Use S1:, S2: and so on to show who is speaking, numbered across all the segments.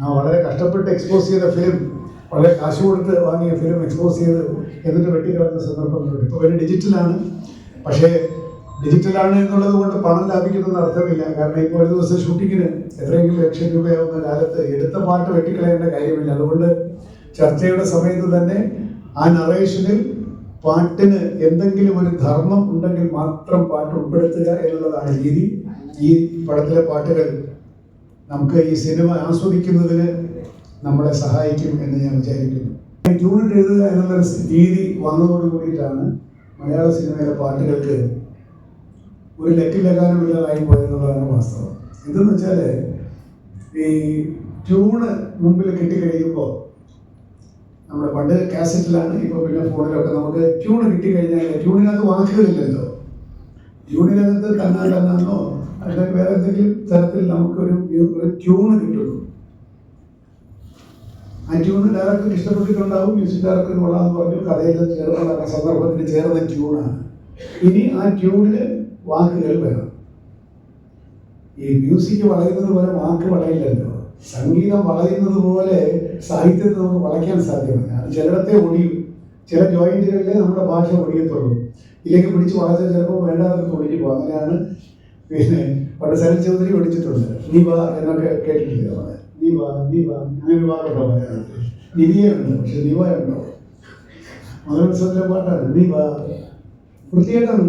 S1: ആ വളരെ കഷ്ടപ്പെട്ട് എക്സ്പോസ് ചെയ്ത ഫിലിം വളരെ കാശ് കൊടുത്ത് വാങ്ങിയ ഫിലിം എക്സ്പോസ് ചെയ്ത് എന്നിട്ട് വെട്ടിക്കളഞ്ഞ സന്ദർഭങ്ങളുണ്ട്. ഇപ്പോൾ ഒരു ഡിജിറ്റലാണ് പക്ഷേ ഡിജിറ്റലാണ് എന്നുള്ളത് കൊണ്ട് പണം ലാഭിക്കുന്നതെന്ന് അർത്ഥമില്ല. കാരണം ഇപ്പോൾ ഒരു ദിവസം ഷൂട്ടിങ്ങിന് എത്രയെങ്കിലും ലക്ഷം രൂപയാവുന്ന കാലത്ത് എടുത്ത പാട്ട് വെട്ടിക്കളയേണ്ട കാര്യമില്ല. അതുകൊണ്ട് ചർച്ചയുടെ സമയത്ത് തന്നെ ആ നറേഷനിൽ പാട്ടിന് എന്തെങ്കിലും ഒരു ധർമ്മം ഉണ്ടെങ്കിൽ മാത്രം പാട്ട് ഉൾപ്പെടുത്തുക എന്നുള്ളതാണ് രീതി. ഈ പടത്തിലെ പാട്ടുകൾ നമുക്ക് ഈ സിനിമ ആസ്വദിക്കുന്നതിന് നമ്മളെ സഹായിക്കും എന്ന് ഞാൻ വിചാരിക്കുന്നു. ട്യൂണിട്ട് എഴുതുക എന്നുള്ള രീതി വന്നതോട് കൂടിയിട്ടാണ് മലയാള സിനിമയിലെ പാട്ടുകൾക്ക് ഒരു ലക്കിലകാലമില്ലാതായി പോയെന്നുള്ളതാണ് വാസ്തവം. എന്തെന്ന് വെച്ചാൽ ഈ ട്യൂണ് മുമ്പിൽ കിട്ടിക്കഴിയുമ്പോൾ നമ്മുടെ പണ്ട് കാസറ്റിലാണ് ഇപ്പോൾ പിന്നെ ഫോണിലൊക്കെ നമുക്ക് ട്യൂണ് കിട്ടിക്കഴിഞ്ഞാൽ ട്യൂണിനകത്ത് വാക്കുകളില്ലല്ലോ. ട്യൂണിനകത്ത് തന്നെ തന്നെന്നോ അല്ലെങ്കിൽ വേറെ എന്തെങ്കിലും തരത്തിൽ നമുക്കൊരു ട്യൂണ് കിട്ടുന്നു. ആ ട്യൂണ് ഡയറക്ടർ ഇഷ്ടപ്പെട്ടിട്ടുണ്ടാവും മ്യൂസിക് ഡയറക്ടർ കൊള്ളാന്ന് പറഞ്ഞു കഥയിൽ ചേർന്ന സന്ദർഭത്തിന് ചേർന്ന ട്യൂണാണ് ഇനി ആ ട്യൂണിൽ വാക്കുകൾ വേണം. ഈ മ്യൂസിക് വളയുന്നത് പോലെ വാക്ക് വളയില്ലല്ലോ. സംഗീതം വളയുന്നത് പോലെ സാഹിത്യത്തെ നമുക്ക് വളയ്ക്കാൻ സാധ്യമല്ല. അത് ചിലയിടത്തെ ഒടിയും. ചില ജോയിന്റുകളിലെ നമ്മുടെ ഭാഷ ഒടിയത്തുള്ളൂ. ഇല്ലെങ്കിൽ പിടിച്ച് വളച്ച ചിലപ്പോൾ വേണ്ടാതെ തൊഴിഞ്ഞു പോകും. അങ്ങനെയാണ് പിന്നെ പണ്ട് സരൽ ചൗധരി പഠിച്ചിട്ടുണ്ട്. നീ വാ എന്നൊക്കെ കേട്ടിട്ടില്ല നീ വാ നീ വാ അങ്ങനെ ഒരു വാക്കുണ്ടോ മലയാളത്തിൽ നിവിയുണ്ട് പക്ഷെ നിവ ഉണ്ടോ? മധുരോത്സവത്തിലെ പാട്ടാണ്. നീ വാ വൃത്തികേട്ടാണ്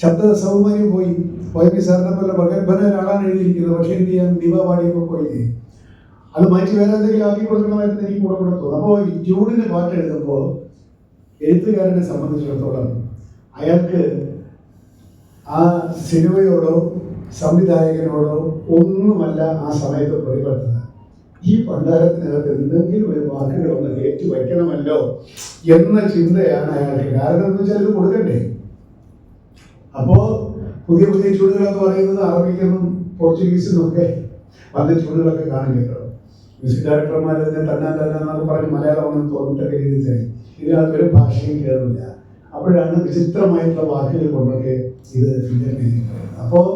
S1: ശബ്ദ സൗകര്യം പോയി. വൈബി പി സാറിനെ പോലെ ഭഗൽഭന ഒരാളാണ് എഴുതിയിരിക്കുന്നത് പക്ഷേ എന്ത് ചെയ്യാൻ? ദിവ പാടിയപ്പോൾ പോയി അത് മാറ്റി വേറെ എന്തെങ്കിലും ആക്കി കൊടുക്കണമായിരുന്നു എനിക്ക് കൂടെ കൂടെ തോന്നും അപ്പോൾ ജൂണിന് പാട്ട് എഴുതുമ്പോൾ എഴുത്തുകാരനെ സംബന്ധിച്ചിടത്തോളം അയാൾക്ക് ആ സിനിമയോടോ സംവിധായകനോടോ ഒന്നുമല്ല ആ സമയത്ത് പ്രതിബദ്ധത. ഈ പണ്ടാരത്തിനകത്ത് എന്തെങ്കിലും ഒരു വാക്കുകളൊന്ന് കയറ്റി വയ്ക്കണമല്ലോ എന്ന ചിന്തയാണ് അയാൾക്ക് കാരണം എന്ന് വെച്ചാൽ ഇത് കൊടുക്കണ്ടേ? അപ്പോ പുതിയ പുതിയ ചൂടുകളെന്ന് പറയുന്നത് അറബിക്കെന്നും പോർച്ചുഗീസിനും ഒക്കെ വന്ന ചൂടുകളൊക്കെ കാണില്ലല്ലോ മ്യൂസിക് ഡയറക്ടർമാർ തന്നെ തന്നെ തന്നെ എന്നൊക്കെ പറഞ്ഞ് മലയാളം ഒന്നും തോന്നിട്ടൊക്കെ രീതിയിൽ തന്നെ. ഇതിനകത്ത് ഒരു ഭാഷയും കയറുന്നില്ല അപ്പോഴാണ് വിചിത്രമായിട്ടുള്ള വാക്കുകൾ കൊണ്ടൊക്കെ ഇത് അപ്പോൾ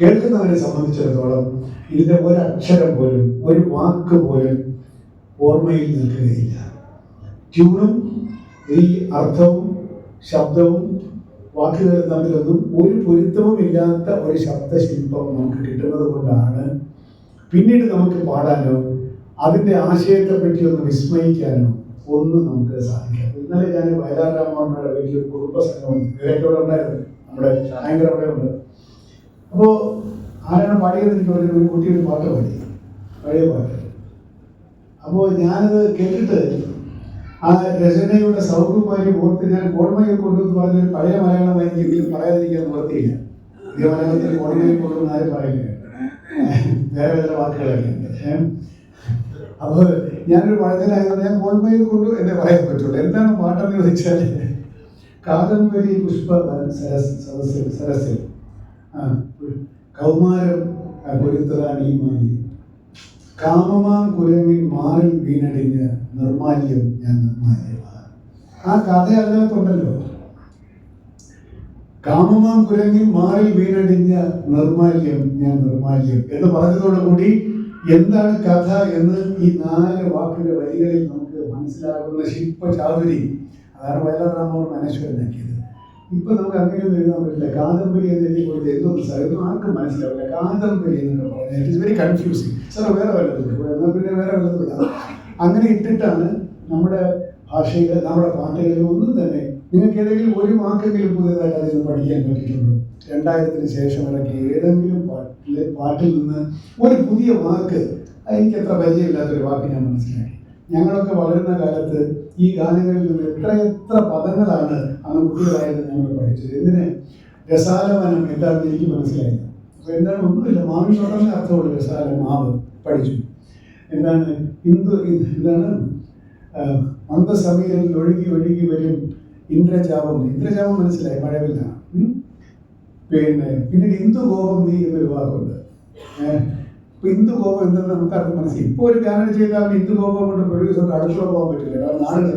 S1: കേൾക്കുന്നവരെ സംബന്ധിച്ചിടത്തോളം ഇതിന്റെ ഒരക്ഷരം പോലും ഒരു വാക്ക് പോലും ഓർമ്മയിൽ നിൽക്കുകയില്ല. ട്യൂണും ഈ അർത്ഥവും ശബ്ദവും വാക്കുകളും തമ്മിലൊന്നും ഒരു പൊരുത്തവും ഇല്ലാത്ത ഒരു ശബ്ദശില്പം നമുക്ക് കിട്ടുന്നത് കൊണ്ടാണ് പിന്നീട് നമുക്ക് പാടാനോ അതിന്റെ ആശയത്തെ പറ്റി ഒന്ന് വിസ്മയിക്കാനോ ഒന്നും നമുക്ക് സാധിക്കാം. ഇന്നലെ ഞാൻ വയലാർ രാമവർമ്മയുടെ ഒരു കുടുംബ സംഘം ഇവരൊക്കെ നമ്മുടെ ഭയങ്കര അവിടെ ഉണ്ട്. അപ്പോൾ ആരാണ് പാടിയത് എനിക്ക് ഒരു ഒരു കുട്ടി ഒരു പാട്ട് പാടി. പഴയ പാട്ട്. അപ്പോൾ ഞാനത് കേട്ടിട്ട് ആ രചനയുടെ സൗകര്യമായി ഓർത്ത് ഞാൻ കോൺമയിൽ കൊണ്ടുവന്ന് പറഞ്ഞ പഴയ മലയാളമായിരിക്കും പറയാതിരിക്കാൻ നിവർത്തിയില്ല പുതിയ മലയാളത്തിൽ കോൺമയിൽ കൊണ്ടുവന്ന് ആരും പറയില്ല വേറെ ചില വാക്കുകളൊക്കെ? അപ്പോൾ ഞാനൊരു പഴഞ്ഞനായതുകൊണ്ട് ഞാൻ കോൺമയിൽ കൊണ്ടു എന്നെ പറയാൻ പറ്റുള്ളൂ എന്താണ് പാട്ടെന്ന് ചോദിച്ചാൽ കാദംബരി പുഷ്പ സരസ് സദസ്സിൽ സരസിൽ ആ കൗമാരം മാലി കാമമാം കുരങ്ങിൽ മാറിൽ വീണടിഞ്ഞ് നിർമാല്യം ഞാൻ നിർമാല്യമാണ് ആ കഥ അതിനകത്തുണ്ടല്ലോ. കാമമാം കുരങ്ങിൽ മാറിൽ വീണടിഞ്ഞ നിർമാല്യം ഞാൻ നിർമാല്യം എന്ന് പറഞ്ഞതോടുകൂടി എന്താണ് കഥ എന്ന് ഈ നാല് വാക്കുകൾ വരികളിൽ നമുക്ക് മനസ്സിലാകുന്ന ശില്പചാതുരി അതാണ് വയലാർ രാമവർമ്മ അനശ്വരനാക്കിയത് ഇപ്പൊ നമുക്ക് അങ്ങനെയൊന്നും എഴുതാൻ പറ്റില്ല. കാദംബരി എന്ന് എഴുതി കൊടുത്ത് എന്തോന്ന് സാർ? ഇതൊന്നും ആർക്കും മനസ്സിലാവില്ല. കാദംബരി എന്നൊക്കെ പറഞ്ഞാൽ it is very confusing sir വേറെ വല്ലതും എന്നാൽ പിന്നെ വേറെ വല്ലതും അങ്ങനെ ഇട്ടിട്ടാണ് നമ്മുടെ ഭാഷയിൽ നമ്മുടെ പാട്ടുകളിൽ ഒന്നും തന്നെ നിങ്ങൾക്ക് ഏതെങ്കിലും ഒരു വാക്കെങ്കിലും പുതിയതായിട്ട് അതിൽ നിന്ന് പഠിക്കാൻ പറ്റിയിട്ടുണ്ടോ? രണ്ടായിരത്തിന് ശേഷം ഇറക്കിയ ഏതെങ്കിലും പാട്ടിൽ പാട്ടിൽ നിന്ന് ഒരു പുതിയ വാക്ക് എനിക്ക് എത്ര പരിചയമില്ലാത്തൊരു വാക്ക് ഞാൻ മനസ്സിലാക്കി. ഞങ്ങളൊക്കെ വളരുന്ന കാലത്ത് ഈ ഗാനങ്ങളിൽ നിന്ന് എത്ര എത്ര പദങ്ങളാണ് അന്ന് കുട്ടികളായിരുന്നു ഞങ്ങൾ പഠിച്ചത്. എന്തിന്? രസാലവനം എന്താണെന്ന് എനിക്ക് മനസ്സിലായി അപ്പോൾ എന്താണ്? ഒന്നുമില്ല. മാവിൻ ഷോട്ടറിന് അർത്ഥമുള്ള രസാലം മാവ് പഠിച്ചു. എന്താണ്? ഹിന്ദു എന്താണ്? മന്ദസമീരൻ ഒഴുകി ഒഴുകി വരും ഇന്ദ്രജാപം ഇന്ദ്രജാപം മനസ്സിലായി? മഴവില്ല ഉം? പിന്നെ പിന്നീട് ഹിന്ദു കോപം നീ എന്നൊരു വാക്കുണ്ട്. ഇപ്പൊ ഹിന്ദു കോപം എന്തെന്ന് അത് മനസ്സിലായി ഇപ്പൊ ഒരു ഗാനം ചെയ്താൽ ഇന്ദു കോപം കൊണ്ട് പ്രൊഡ്യൂസർക്ക് അടുത്തോ പോകാൻ പറ്റില്ല. കാരണം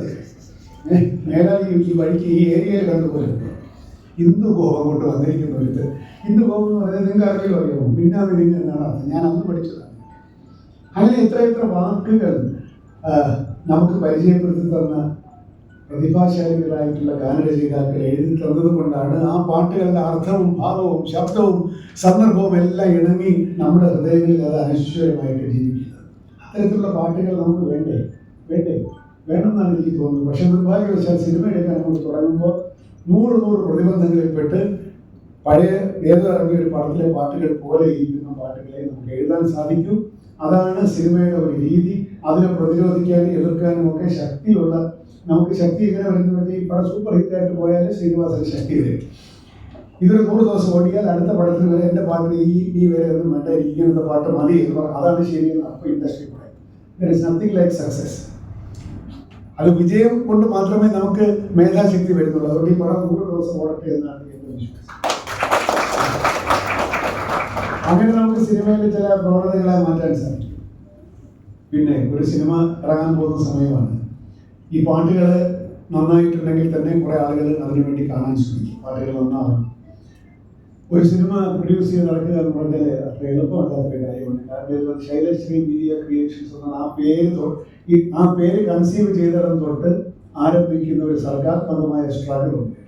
S1: ഏഹ് മേലാൽ ഈ വഴിക്ക് ഈ ഏരിയയിൽ കണ്ടുപോലെ ഹിന്ദു കോപം കൊണ്ട് വന്നിരിക്കുന്ന ഒരു ഹിന്ദു കോപം എന്ന് പറഞ്ഞാൽ നിങ്ങൾക്ക് അറിയോ അറിയാമോ? ഭിന്നാ വിനിങ്ങ എന്നാണ് അർത്ഥം. ഞാൻ അന്ന് പഠിച്ചതാണ്. അങ്ങനെ ഇത്ര ഇത്ര വാക്കുകൾ നമുക്ക് പരിചയപ്പെടുത്തി തന്ന പ്രതിഭാശാലികളായിട്ടുള്ള ഗാനരചയിതാക്കൾ എഴുതി തന്നത് കൊണ്ടാണ് ആ പാട്ടുകളുടെ അർത്ഥവും ഭാവവും ശബ്ദവും സന്ദർഭവും എല്ലാം ഇണങ്ങി നമ്മുടെ ഹൃദയങ്ങളിൽ അത് അനശ്വരമായിട്ട് ജീവിക്കുന്നത്. അത്തരത്തിലുള്ള പാട്ടുകൾ നമുക്ക് വേണ്ടേ? വേണ്ടേ? വേണമെന്നാണ് എനിക്ക് തോന്നുന്നത്. പക്ഷെ നിർഭാഗ്യവശാൽ സിനിമ എടുക്കാൻ നമ്മൾ തുടങ്ങുമ്പോൾ നൂറ് നൂറ് പ്രതിബന്ധങ്ങളിൽപ്പെട്ട് പഴയ ഏതോ ഇറങ്ങിയ പടത്തിലെ പാട്ടുകൾ പോലെ ഇരിക്കുന്ന പാട്ടുകളെ നമുക്ക് എഴുതാൻ സാധിക്കൂ. അതാണ് സിനിമയുടെ ഒരു രീതി. അതിനെ പ്രതിരോധിക്കാനും എതിർക്കാനും ഒക്കെ ശക്തിയുള്ള നമുക്ക് ശക്തി ഇങ്ങനെ വരുന്നത് ഈ പടം സൂപ്പർ ഹിറ്റായിട്ട് പോയാൽ ശ്രീനിവാസന് ശക്തി വരും. ഇതൊരു നൂറ് ദിവസം ഓടിയാൽ അടുത്ത പടത്തിന് വരെ എന്റെ പാട്ടിന് ഈ ഈ വരെ ഒന്നും വേണ്ട ഇങ്ങനത്തെ പാട്ട് മതി എന്ന് പറഞ്ഞാൽ അതാണ് ശരിയെന്ന് അപ്പോൾ ഇൻഡസ്ട്രി പറയും. നത്തിങ് ലൈക്ക് സക്സസ് അത് വിജയം കൊണ്ട് മാത്രമേ നമുക്ക് മേധാശക്തി വരുന്നുള്ളൂ. അതുകൊണ്ട് ഈ പടം നൂറ് ദിവസം ഓടട്ടെ എന്നാണ് എന്റെ വിശ്വാസം. അങ്ങനെ നമുക്ക് സിനിമയിലെ ചില പ്രവണതകളെ മാറ്റാൻ സാധിക്കും. പിന്നെ ഒരു സിനിമ ഇറങ്ങാൻ പോകുന്ന സമയമാണ്. ഈ പാട്ടുകൾ നന്നായിട്ടുണ്ടെങ്കിൽ തന്നെ കുറേ ആളുകൾ അതിനു വേണ്ടി കാണാൻ ശ്രമിക്കും. പാട്ടുകൾ നന്നാവണം. ഒരു സിനിമ പ്രൊഡ്യൂസ് ചെയ്ത് നടക്കുക എന്ന് പറഞ്ഞാൽ അത്ര എളുപ്പമല്ലാത്ത കാര്യമാണ്. കാരണം ശൈലശ്രീ മീഡിയ ക്രിയേഷൻസ് എന്ന ആ പേര് ഈ ആ പേര് കൺസീവ് ചെയ്തിടം തൊട്ട് ആരംഭിക്കുന്ന ഒരു സർഗാത്മകമായ സ്ട്രഗിൾ ഉണ്ട്.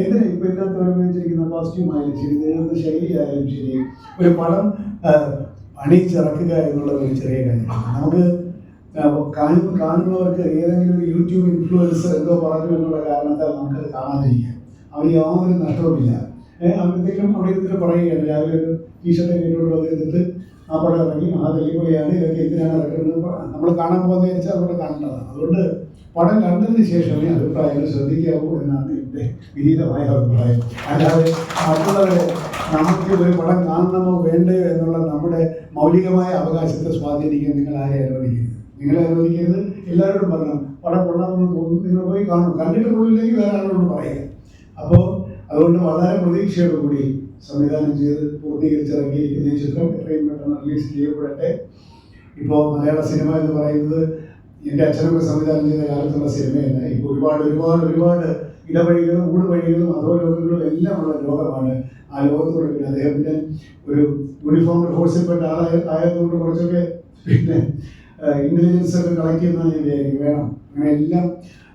S1: എന്തിനാ ഇപ്പൊ ഇതിനകത്ത് ഉപയോഗിച്ചിരിക്കുന്ന കോസ്റ്റ്യൂമായാലും ശരി എഴുതുന്ന ശൈലിയായാലും ശരി ഒരു പടം അണിച്ചിറക്കുക എന്നുള്ള ഒരു ചെറിയ കാര്യമാണ്. നമുക്ക് കാണുമ്പോൾ കാണുന്ന കാണുന്നവർക്ക് ഏതെങ്കിലും ഒരു യൂട്യൂബ് ഇൻഫ്ലുവൻസർ എന്തോ പറഞ്ഞു എന്നുള്ള കാരണത്താൽ നമുക്കത് കാണാതിരിക്കാം. അവർ യാതൊരു നഷ്ടവുമില്ല. ഏഹ് അവിടെ ഇരുന്നിട്ട് പറയുകയാണ്. രാവിലെ ഒരു ടീഷർട്ട് കേട്ടോട് എടുത്ത് ആ പടം ഇറങ്ങി മഹാബലിപുളിയാണ് ഇതൊക്കെ എന്തിനാണ് ഇറക്കുന്നത്? നമ്മൾ കാണാൻ പോകുന്നത് വെച്ചാൽ അവിടെ കാണേണ്ടതാണ്. അതുകൊണ്ട് പടം കണ്ടതിന് ശേഷമേ അഭിപ്രായങ്ങൾ ശ്രദ്ധിക്കാവൂ എന്നാണ് എന്റെ വിനീതമായ അഭിപ്രായം. അല്ലാതെ മറ്റുള്ളവരെ നമുക്ക് ഒരു പടം കാണണമോ വേണ്ടയോ എന്നുള്ള നമ്മുടെ മൗലികമായ അവകാശത്തെ സ്വാധീനിക്കാൻ നിങ്ങൾ ആരെ അനുവദിക്കരുത്? നിങ്ങളെ അനുവദിക്കരുത്? എല്ലാവരോടും പറയണം. പടം കൊള്ളാമെന്ന് തോന്നുന്നു. നിങ്ങൾ പോയി കാണും കണ്ടിട്ട് കൊള്ളില്ലെങ്കിൽ വേറെ ആളോട് പറയുക അപ്പോൾ അതുകൊണ്ട് വളരെ പ്രതീക്ഷയോടുകൂടി സംവിധാനം ചെയ്ത് പൂർത്തീകരിച്ചിറങ്ങിയിരിക്കുന്ന ഈ ചിത്രം എത്രയും പെട്ടെന്ന് റിലീസ് ചെയ്യപ്പെടട്ടെ. ഇപ്പോൾ മലയാള സിനിമ എന്ന് പറയുന്നത് എന്റെ അച്ഛനൊക്കെ സംവിധാനം ചെയ്ത കാലത്തുള്ള സിനിമയല്ല ഇപ്പോൾ ഒരുപാട് ഒരുപാട് ഒരുപാട് ഇടവഴികളും ഊടുവഴികളും അധോലോകങ്ങളും എല്ലാം ഉള്ള ലോകമാണ്. ആ ലോകത്തോടെ പിന്നെ അദ്ദേഹത്തിന്റെ ഒരു യൂണിഫോംഡ് ഫോഴ്സിൽപ്പെട്ട ആളായ ആയതുകൊണ്ട് കുറച്ചൊക്കെ പിന്നെ ഇന്റലിജൻസ് ഒക്കെ കളക്ട് ചെയ്യുന്നതാണ് ഞാൻ വിചാരിക്കും വേണം. അങ്ങനെ എല്ലാം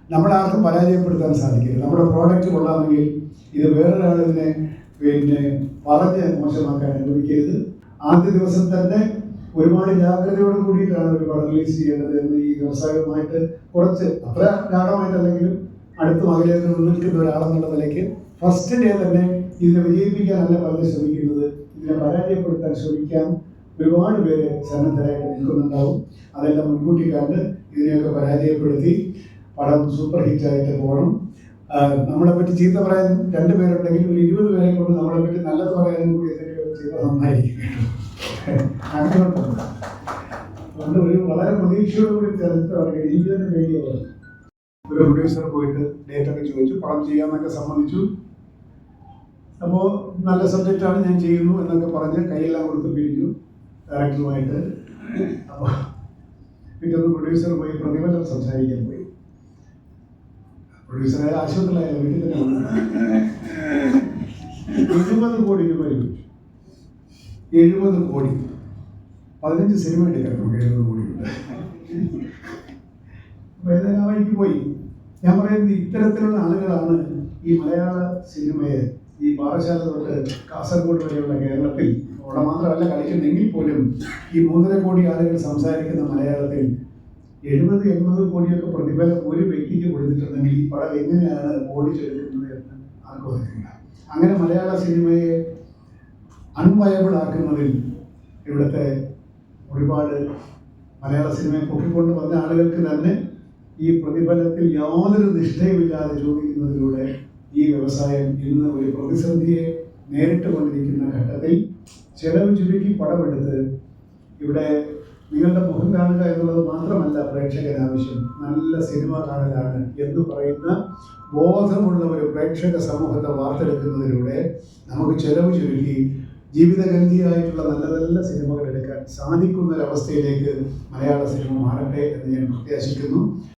S1: നമ്മളാർക്കും പരാജയപ്പെടുത്താൻ സാധിക്കില്ല. നമ്മുടെ പ്രോഡക്റ്റ് കൊള്ളാമെങ്കിൽ ഇത് വേറൊരാളിനെ പിന്നെ പറഞ്ഞ് മോശമാക്കാൻ അനുവദിക്കരുത്. ആദ്യ ദിവസം തന്നെ ഒരുപാട് ജാഗ്രതയോട് കൂടിയിട്ടാണ് ഒരു പടം റിലീസ് ചെയ്യേണ്ടത് എന്ന് ഈ വ്യവസായവുമായിട്ട് കുറച്ച് അത്ര ഗാഠമായിട്ടല്ലെങ്കിലും അടുത്ത് മകലേക്ക് നിൽക്കുന്ന ഒരാളെന്നുള്ള നിലയ്ക്ക് ഫസ്റ്റ് ഡേ തന്നെ ഇതിനെ വിജയിപ്പിക്കാനല്ല പലരും ശ്രമിക്കുന്നത്. ഇതിനെ പരാജയപ്പെടുത്താൻ ശ്രമിക്കാൻ ഒരുപാട് പേര് സന്നദ്ധരായിട്ട് നിൽക്കുന്നുണ്ടാവും. അതെല്ലാം മുൻകൂട്ടി കണ്ട് ഇതിനെയൊക്കെ പരാജയപ്പെടുത്തി പടം സൂപ്പർ ഹിറ്റായിട്ട് പോകണം. നമ്മളെ പറ്റി ചീത്ത പറയാൻ രണ്ട് പേരുണ്ടെങ്കിൽ ഒരു ഇരുപത് പേരെ കൊണ്ട് നമ്മളെ പറ്റി നല്ലത് പറയാനും കൂടി ചെയ്താൽ നന്നായിരിക്കും കേട്ടോ. അങ്ങനെയുണ്ട് അത് ഒരു വളരെ പ്രതീക്ഷയോടുകൂടി ചലച്ചിത്രം ഇറങ്ങി വേണ്ടിയുള്ളത് ഒരു പ്രൊഡ്യൂസർ പോയിട്ട് ഡേറ്റ് ഒക്കെ ചോദിച്ചു. പടം ചെയ്യാന്നൊക്കെ സമ്മതിച്ചു. അപ്പോൾ നല്ല സബ്ജക്റ്റാണ് ഞാൻ ചെയ്യുന്നു എന്നൊക്കെ പറഞ്ഞ് കൈയെല്ലാം കൊടുത്ത് പിരിഞ്ഞു ഡയറക്ടറുമായിട്ട് അപ്പോൾ പിറ്റേന്ന് പ്രൊഡ്യൂസർ പോയി പ്രതിഫലം സംസാരിക്കാൻ പോയി. പ്രൊഡ്യൂസറെ ആശുപത്രിയിലായാലും വീട്ടിൽ തന്നെ ഇരുപത് കോടി രൂപ ചോദിച്ചു. എഴുപത് കോടി. പതിനഞ്ച് സിനിമ എടുക്കാൻ എഴുപത് കോടി ഉണ്ട്. അപ്പോൾ ഏതായാലും ആ വഴിക്ക് പോയി. ഞാൻ പറയുന്നത് ഇത്തരത്തിലുള്ള ആളുകളാണ് ഈ മലയാള സിനിമയെ ഈ പാറശാല തൊട്ട് കാസർഗോഡ് വരെയുള്ള കേരളത്തിൽ അവിടെ മാത്രമല്ല കളിക്കുന്നെങ്കിൽ പോലും ഈ മൂന്നര കോടി ആളുകൾ സംസാരിക്കുന്ന മലയാളത്തിൽ എഴുപത് എൺപത് കോടിയൊക്കെ പ്രതിഫലം ഒരു വ്യക്തിക്ക് കൊടുത്തിട്ടുണ്ടെങ്കിൽ ഈ പടം എങ്ങനെയാണ് ഓടിച്ചെടുക്കുന്നത് എന്ന് ആർക്കും അറിയില്ല. അങ്ങനെ മലയാള സിനിമയെ അൺവയബിൾ ആക്കുന്നതിൽ ഇവിടുത്തെ ഒരുപാട് മലയാള സിനിമയെ പൊക്കിക്കൊണ്ട് വന്ന ആളുകൾക്ക് തന്നെ ഈ പ്രതിഫലത്തിൽ യാതൊരു നിഷ്ഠയുമില്ലാതെ ചോദിക്കുന്നതിലൂടെ ഈ വ്യവസായം ഇന്ന് ഒരു പ്രതിസന്ധിയെ നേരിട്ട് കൊണ്ടിരിക്കുന്ന ഘട്ടത്തിൽ ചെലവ് ചുരുക്കി പടമെടുത്ത് ഇവിടെ നിങ്ങളുടെ മുഖം കാണുക എന്നുള്ളത് മാത്രമല്ല പ്രേക്ഷകൻ ആവശ്യം. നല്ല സിനിമ കാണലാണ് എന്ന് പറയുന്ന ബോധമുള്ള ഒരു പ്രേക്ഷക സമൂഹത്തെ വാർത്തെടുക്കുന്നതിലൂടെ നമുക്ക് ചെലവ് ചുരുക്കി ജീവിതഗന്ധിയായിട്ടുള്ള നല്ല നല്ല സിനിമകൾ എടുക്കാൻ സാധിക്കുന്ന ഒരവസ്ഥയിലേക്ക് മലയാള സിനിമ മാറട്ടെ എന്ന് ഞാൻ പ്രത്യാശിക്കുന്നു.